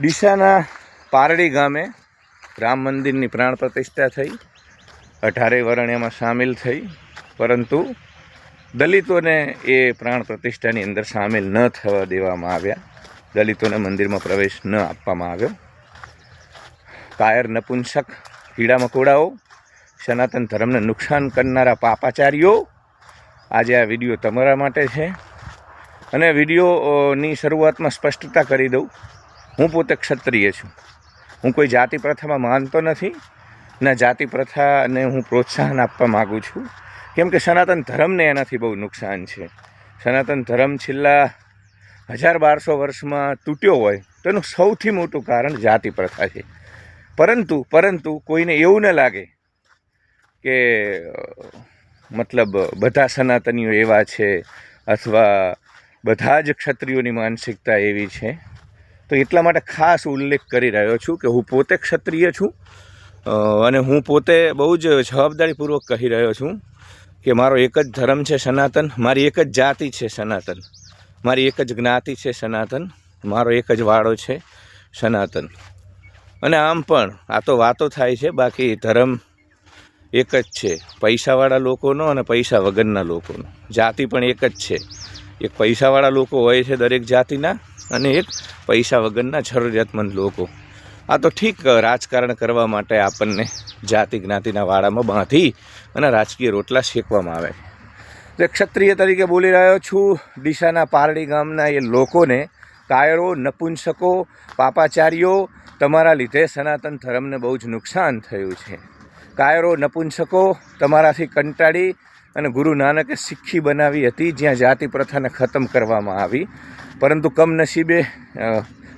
ડીસાના પારડી ગામે રામ મંદિરની પ્રાણ પ્રતિષ્ઠા થઈ, અઢારે વરણ એમાં સામેલ થઈ, પરંતુ દલિતોને એ પ્રાણ પ્રતિષ્ઠાની અંદર સામેલ ન થવા દેવામાં આવ્યા. દલિતોને મંદિરમાં પ્રવેશ ન આપવામાં આવ્યો. કાયર નપુંસક કીડા મકોડાઓ, સનાતન ધર્મને નુકસાન કરનારા પાપાચારીઓ આજે આ વીડિયો તમારા માટે છે. અને વિડીયોની શરૂઆતમાં સ્પષ્ટતા કરી દઉં. હું પોતે ક્ષત્રિય છું. હું કોઈ જાતિ પ્રથામાં માનતો નથી, ના જાતિ પ્રથાને હું પ્રોત્સાહન આપવા માગું છું. કેમ કે સનાતન ધર્મને એનાથી બહુ નુકસાન છે. સનાતન ધર્મ છેલ્લા હજાર બારસો વર્ષમાં તૂટ્યો હોય, તો એનું સૌથી મોટું કારણ જાતિ પ્રથા છે. પરંતુ પરંતુ કોઈને એવું ન લાગે કે મતલબ બધા સનાતનીઓ એવા છે અથવા બધા જ ક્ષત્રિયોની માનસિકતા એવી છે. તો એટલા માટે ખાસ ઉલ્લેખ કરી રહ્યો છું કે હું પોતે ક્ષત્રિય છું અને હું પોતે બહુ જ જવાબદારીપૂર્વક કહી રહ્યો છું કે મારો એક જ ધર્મ છે સનાતન, મારી એક જ જાતિ છે સનાતન, મારી એક જ જ્ઞાતિ છે સનાતન, મારો એક જ વાળો છે સનાતન. અને આમ પણ આ તો વાતો થાય છે, બાકી ધર્મ એક જ છે, પૈસાવાળા લોકોનો અને પૈસા વગરના લોકોનો. જાતિ પણ એક જ છે. એક પૈસાવાળા લોકો હોય છે દરેક જાતિના અને એક પૈસા વગરના જરૂરિયાતમંદ લોકો. આ તો ઠીક રાજકારણ કરવા માટે આપણને જાતિ જ્ઞાતિના વાડામાં બાંધી અને રાજકીય રોટલા શેકવામાં આવે. એટલે ક્ષત્રિય તરીકે બોલી રહ્યો છું, ડીસાના પારડી ગામના એ લોકોને કાયરો, નપુંસકો પાપાચાર્યો તમારા લીધે સનાતન ધર્મને બહુ જ નુકસાન થયું છે. કાયરો, નપુંસકો, તમારાથી કંટાળી અને ગુરુ નાનકે સિક્ખી બનાવી હતી, જ્યાં જાતિ પ્રથાને ખતમ કરવામાં આવી. પરંતુ કમનસીબે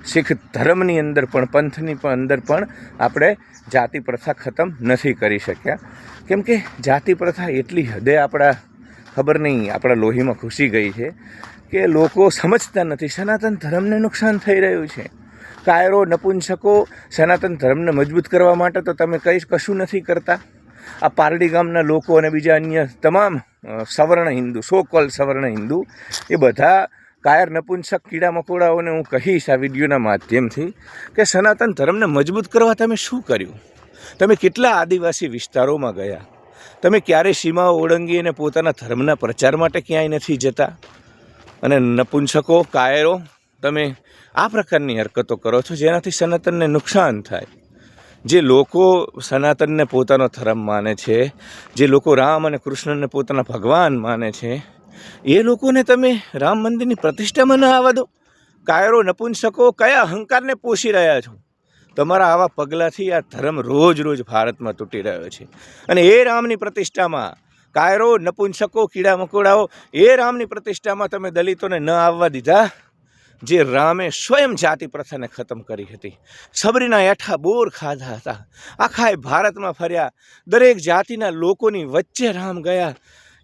શીખ ધર્મની અંદર પણ, પંથની પણ અંદર પણ આપણે જાતિ પ્રથા ખતમ નથી કરી શક્યા. કેમ કે જાતિ પ્રથા એટલી હદે આપણા, ખબર નહીં, આપણા લોહીમાં ઘૂસી ગઈ છે કે લોકો સમજતા નથી, સનાતન ધર્મને નુકસાન થઈ રહ્યું છે. કાયરો નપુંસકો સનાતન ધર્મને મજબૂત કરવા માટે તો તમે કંઈ, કશું નથી કરતા. આ પારડી ગામના લોકો અને બીજા અન્ય તમામ સવર્ણ હિન્દુ સો કોલ સવર્ણ હિન્દુ, એ બધા કાયર નપુંસક કીડા મકોડાઓને હું કહીશ આ વિડીયોના માધ્યમથી કે સનાતન ધર્મને મજબૂત કરવા તમે શું કર્યું? તમે કેટલા આદિવાસી વિસ્તારોમાં ગયા? તમે ક્યારે સીમાઓ ઓળંગી અને પોતાના ધર્મના પ્રચાર માટે ક્યાંય નથી જતા? અને નપુંસકો, કાયરો, તમે આ પ્રકારની હરકતો કરો છો જેનાથી સનાતનને નુકસાન થાય? જે લોકો સનાતનને પોતાનો ધર્મ માને છે, જે લોકો રામ અને કૃષ્ણને પોતાના ભગવાન માને છે, એ લોકોને તમે રામ મંદિરની પ્રતિષ્ઠામાં ન આવવા દો. કાયરો નપુંસકો કયા અહંકારને પોષી રહ્યા છો? તમારા આવા પગલાંથી આ ધર્મ રોજ રોજ ભારતમાં તૂટી રહ્યો છે. અને એ રામની પ્રતિષ્ઠામાં કાયરો નપુંસકો કીડા મકોડાઓ એ રામની પ્રતિષ્ઠામાં તમે દલિતોને ન આવવા દીધા? જે રામે સ્વયં જાતિ પ્રથાને ખતમ કરી હતી. સબરીના એઠા બોર ખાધા હતા. આખા ભારતમાં ફર્યા. દરેક જાતિના લોકોની વચ્ચે રામ ગયા.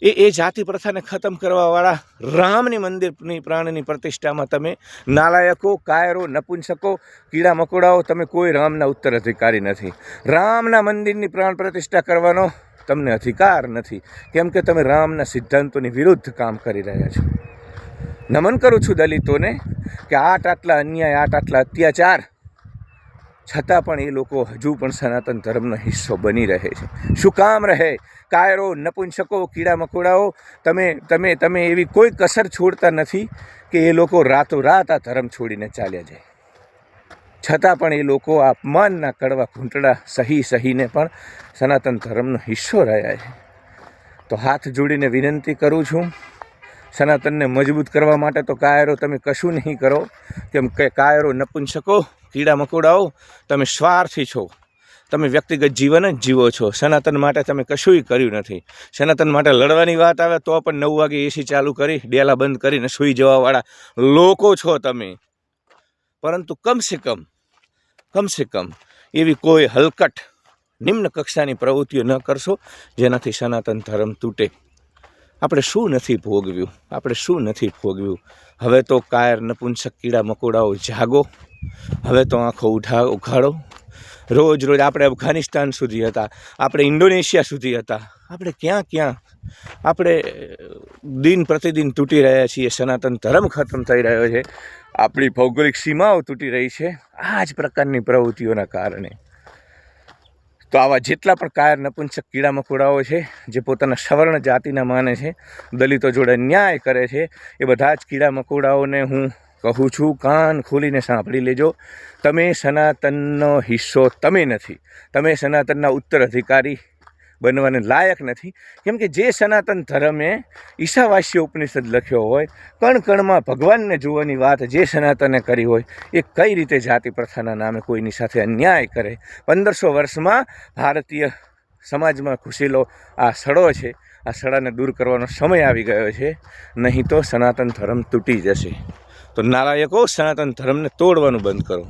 એ એ જાતિ પ્રથાને ખતમ કરવાવાળા રામની મંદિરની પ્રાણની પ્રતિષ્ઠામાં તમે નાલાયકો, કાયરો, નપુંસકો, કીડા મકોડાઓ, તમે કોઈ રામના ઉત્તરાધિકારી નથી. રામના મંદિરની પ્રાણ પ્રતિષ્ઠા કરવાનો તમને અધિકાર નથી. કેમ કે તમે રામના સિદ્ધાંતોની વિરુદ્ધ કામ કરી રહ્યા છો. નમન કરું છું દલિતોને કે આટ આટલા અન્યાય, આટ આટલા અત્યાચાર, છતાં પણ એ લોકો હજુ પણ સનાતન ધર્મનો હિસ્સો બની રહે છે. શું કામ રહે? કાયરો, નપુંસકો, કીડા મકોડાઓ, તમે તમે તમે એવી કોઈ કસર છોડતા નથી કે એ લોકો રાતોરાત આ ધર્મ છોડીને ચાલ્યા જાય. છતાં પણ એ લોકો આ અપમાનના કડવા ઘૂંટડા સહી સહીને પણ સનાતન ધર્મનો હિસ્સો રહ્યા છે. તો હાથ જોડીને વિનંતી કરું છું સનાતનને મજબૂત કરવા માટે તો કાયરો તમે કશું નહીં કરો. કેમ કે કાયરો નપુંસકો કીડા મકોડાઓ, તમે સ્વાર્થી છો. તમે વ્યક્તિગત જીવન જ જીવો છો. સનાતન માટે તમે કશુંય કર્યું નથી. સનાતન માટે લડવાની વાત આવે તો પણ નવ વાગે એસી ચાલુ કરી, ડેલા બંધ કરીને સૂઈ જવાવાળા લોકો છો તમે. પરંતુ કમસે કમ કમસે કમ એવી કોઈ હલકટ, નિમ્ન કક્ષાની પ્રવૃત્તિઓ ન કરશો જેનાથી સનાતન ધર્મ તૂટે. આપણે શું નથી ભોગવ્યું? આપણે શું નથી ભોગવ્યું? હવે તો કાયર નપુંસક કીડા મકોડાઓ જાગો. હવે તો આંખો ઉઠા ઉઘાડો. રોજ રોજ આપણે અફઘાનિસ્તાન સુધી હતા. આપણે ઇન્ડોનેશિયા સુધી હતા. આપણે ક્યાં ક્યાં? આપણે દિન પ્રતિદિન તૂટી રહ્યા છીએ. સનાતન ધર્મ ખતમ થઈ રહ્યો છે. આપણી ભૌગોલિક સીમાઓ તૂટી રહી છે. આ જ પ્રકારની પ્રવૃત્તિઓના કારણે. તો આવા જેટલા પણ કાયર નપુંસક કીડા મકોડાઓ છે, જે પોતાના સવર્ણ જાતિના માને છે, દલિતો જોડે ન્યાય કરે છે, એ બધા જ કીડા મકોડાઓને હું કહું છું, કાન ખોલીને સાંભળી લેજો. તમે સનાતનનો હિસ્સો તમે નથી. તમે સનાતનના ઉત્તરાધિકારી બનવાને લાયક નથી. કેમ કે જે સનાતન ધર્મે ઈશાવાસ્ય ઉપનિષદ લખ્યો હોય કણ કણમાં ભગવાનને જોવાની વાત જે સનાતને કરી હોય, એ કઈ રીતે જાતિ પ્રથાના નામે કોઈની સાથે અન્યાય કરે? પંદરસો વર્ષમાં ભારતીય સમાજમાં ઘૂસેલો આ સડો છે. આ સડાને દૂર કરવાનો સમય આવી ગયો છે. નહીં તો સનાતન ધર્મ તૂટી જશે. તો નારાયકો, સનાતન ધર્મને તોડવાનું બંધ કરો.